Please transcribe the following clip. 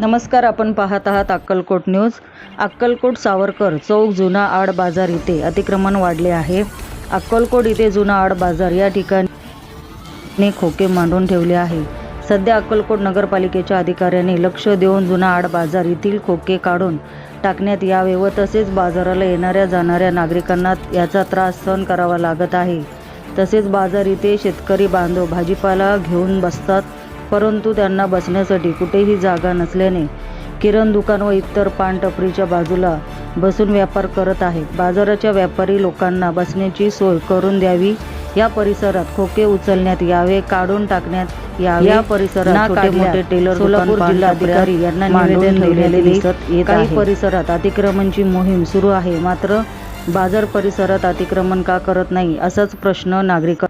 नमस्कार आपण पाहत आहात अक्कलकोट न्यूज. अक्कलकोट सावरकर चौक जुना आड बाजार इथे अतिक्रमण वाढले आहे. अक्कलकोट इथे जुना आड बाजार या ठिकाणी खोके मांडून ठेवले आहे. सध्या अक्कलकोट नगरपालिकेच्या अधिकाऱ्यांनी लक्ष देऊन जुना आड बाजार येथील खोके काढून टाकण्यात यावे व तसेच बाजाराला येणाऱ्या जाणाऱ्या नागरिकांना याचा त्रास सहन करावा लागत आहे. तसेच बाजार इथे शेतकरी बांधव भाजीपाला घेऊन बसतात. परंतु त्यांना बसण्यासाठी कुठेही जागा नसल्याने किरण दुकान व इतर पान टपरीच्या बाजूला बसून व्यापार करत आहेत बाजाराच्या व्यापारी लोकांना बसण्याची सोय करून द्यावी. या परिसरात खोके उचलण्यात यावे काढून टाकण्यात यावे. या परिसरात छोटे मोठे टेलर सोलापूर जिल्हाधिकारी यांना निवेदन ठेवलेले दिसत येत काही परिसरात अतिक्रमणची मोहीम सुरू आहे. मात्र बाजार परिसरात अतिक्रमण का करत नाही असाच प्रश्न नागरिक